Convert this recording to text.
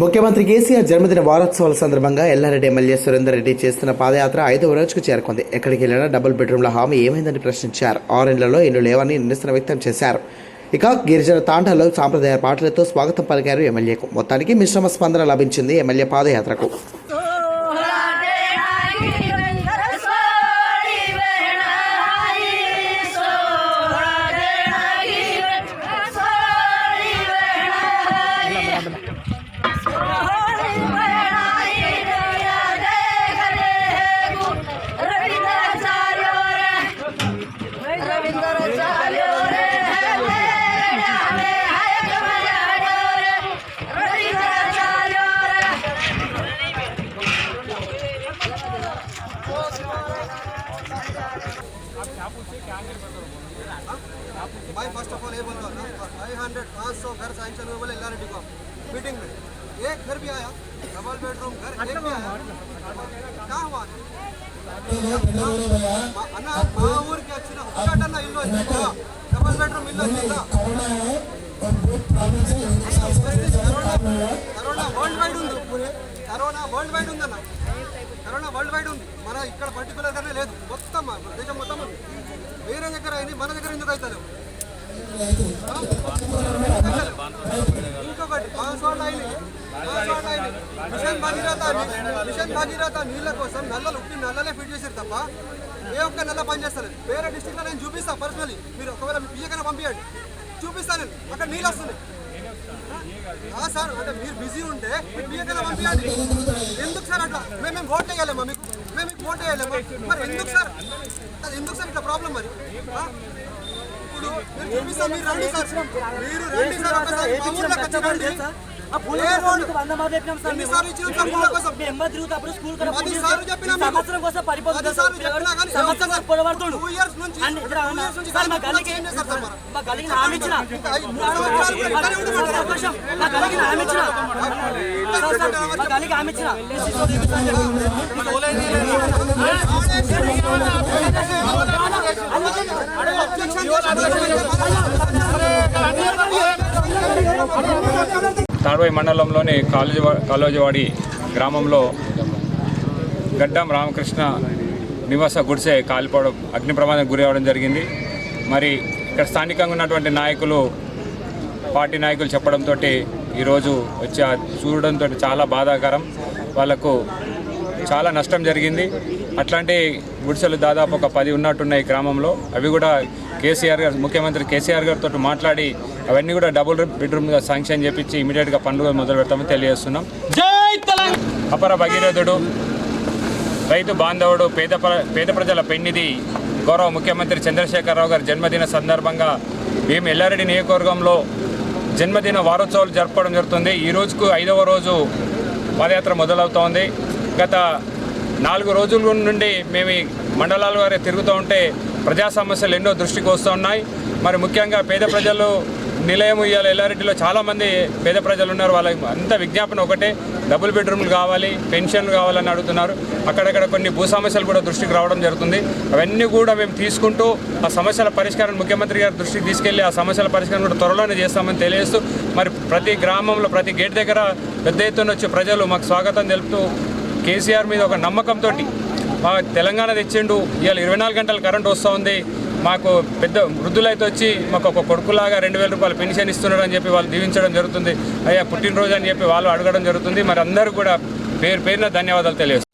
ముఖ్యమంత్రి కేసీఆర్ జన్మదిన వారోత్సవాల సందర్భంగా ఎల్లారెడ్డి ఎమ్మెల్యే సురేందర్ రెడ్డి చేస్తున్న పాదయాత్ర ఐదవ రోజుకు చేరుకుంది. ఎక్కడికి వెళ్ళినా డబుల్ బెడ్రూమ్ల హామీ ఏమైందని ప్రశ్నించారు. ఆరెంజ్లలో ఇల్లు లేవని నిరసన వ్యక్తం చేశారు. ఇక గిరిజన తాండాలో సాంప్రదాయ పాటలతో స్వాగతం పలికారు ఎమ్మెల్యేకు. మొత్తానికి మిశ్రమ స్పందన లభించింది ఎమ్మెల్యే పాదయాత్రకు. भाई फर्स्ट ऑफ ऑल ये बोल रहा था फाइव हंड्रेड पाँच सौ घर सैंक्शन हुए बोले एल को मीटिंग में एक घर भी आया डबल बेडरूम घर एक भी आया क्या हुआ అన్న మా ఊరికి వచ్చిన ఒక్కటన్న ఇల్లు వచ్చిందా డబల్ బెడ్రూమ్ ఇల్లు వచ్చిందా కరోనా వరల్డ్ వైడ్ ఉంది కరోనా వరల్డ్ వైడ్ ఉందన్న కరోనా వరల్డ్ వైడ్ ఉంది. మన ఇక్కడ పర్టికులర్గానే లేదు. మొత్తం దేశం మొత్తం ఉంది. వేరే దగ్గర అయింది మన దగ్గర ఎందుకు అవుతుంది ఇంకొకటి పాస్వర్డ్ అయింది పాస్వర్డ్ అయింది మిషన్ భగీరథ మిషన్ భగీరథ నీళ్ళ కోసం నల్లలు ఉట్టి నల్లలే ఫిట్ చేశారు తప్ప ఏ ఒక్క నల్ల పని చేస్తారు వేరే డిస్ట్రిక్ట్లో నేను చూపిస్తా పర్సనలీ మీరు ఒకవేళ మీ పియ్యకైనా పంపించండి చూపిస్తాను నేను అక్కడ నీళ్ళు వస్తున్నాయి ఆ సార్ అంటే మీరు బిజీ ఉంటే మీరు పియ్యకైనా పంపించండి ఎందుకు సార్ అట్లా? మేము మేము ఓట్ వేయలేమా మీకు? మేము మీకు ఓట్ వేయలేమా? మరి ఎందుకు సార్? అది ఎందుకు సార్ ఇట్లా ప్రాబ్లం మరి? ఇప్పుడు మీరు చూపిస్తా మీరు రండి సార్. మీరు రండి సార్ ఒకసారి. మా ఊర్లోకి వచ్చి రండి. ఎన్నిసార్లు ఇచ్చినాం సార్ ఊళ్ళ చెప్పినా మీకు. సంవత్సరం కోసం సంవత్సరం పొడబడుతుండు మా గల్లీకి? మా గల్లీకి. మా గల్లీకి మా గల్లీకి తాడ్వాయి మండలంలోని కాలేజీ కాలేజీవాడి గ్రామంలో గడ్డం రామకృష్ణ నివాస గుడిసె కాలిపోవడం అగ్ని ప్రమాదం గురి అవ్వడం జరిగింది. మరి ఇక్కడ స్థానికంగా ఉన్నటువంటి నాయకులు పార్టీ నాయకులు చెప్పడంతో ఈరోజు వచ్చి చూడడంతో చాలా బాధాకరం. వాళ్ళకు చాలా నష్టం జరిగింది. అట్లాంటి గుడిసెలు దాదాపు ఒక పది ఉన్నట్టున్నాయి గ్రామంలో. అవి కూడా కేసీఆర్ గారు ముఖ్యమంత్రి కేసీఆర్ గారితో మాట్లాడి అవన్నీ కూడా డబుల్ బెడ్రూమ్గా శాంక్షన్ చేపించి ఇమీడియట్గా పనులు మొదలు పెడతామని తెలియజేస్తున్నాం. అపర భగీరథుడు రైతు బాంధవుడు పేద ప్ర- పేద ప్రజల పెన్నిది గౌరవ ముఖ్యమంత్రి చంద్రశేఖరరావు గారి జన్మదిన సందర్భంగా మేము ఎల్లారెడ్డి నియోజకవర్గంలో జన్మదిన వారోత్సవాలు జరపడం జరుగుతుంది. ఈ రోజుకు ఐదవ రోజు పాదయాత్ర మొదలవుతోంది. గత నాలుగు రోజుల నుండి మేము మండలాల వారి తిరుగుతూ ఉంటే ప్రజా సమస్యలు ఎన్నో దృష్టికి వస్తున్నాయి మరి ముఖ్యంగా పేద ప్రజలు నిలయం ఇవ్వాలి ఎల్లారెడ్డిలో చాలామంది పేద ప్రజలు ఉన్నారు. వాళ్ళకి అంత విజ్ఞాపన ఒకటే. డబుల్ బెడ్రూమ్లు కావాలి పెన్షన్లు కావాలని అడుగుతున్నారు. అక్కడక్కడ కొన్ని భూ సమస్యలు కూడా దృష్టికి రావడం జరుగుతుంది. అవన్నీ కూడా మేము తీసుకుంటూ ఆ సమస్యల పరిష్కారం ముఖ్యమంత్రి గారి దృష్టికి తీసుకెళ్ళి ఆ సమస్యల పరిష్కారం కూడా త్వరలోనే చేస్తామని తెలియజేస్తూ మరి ప్రతి గ్రామంలో ప్రతి గేట్ దగ్గర పెద్ద ఎత్తున వచ్చి ప్రజలు మాకు స్వాగతం తెలుపుతూ కేసీఆర్ మీద ఒక నమ్మకంతో మా తెలంగాణ తెచ్చిండు. ఇవాళ ఇరవై నాలుగు గంటలు కరెంట్ వస్తూ ఉంది. మాకు పెద్ద వృద్ధులైతే వచ్చి మాకు ఒక కొడుకులాగా రెండు వేల రూపాయలు పెన్షన్ ఇస్తున్నాడు అని చెప్పి వాళ్ళు దీవించడం జరుగుతుంది. అయ్యా పుట్టినరోజు అని చెప్పి వాళ్ళు అడగడం జరుగుతుంది. మరి అందరూ కూడా పేరు పేరున ధన్యవాదాలు తెలియజేస్తారు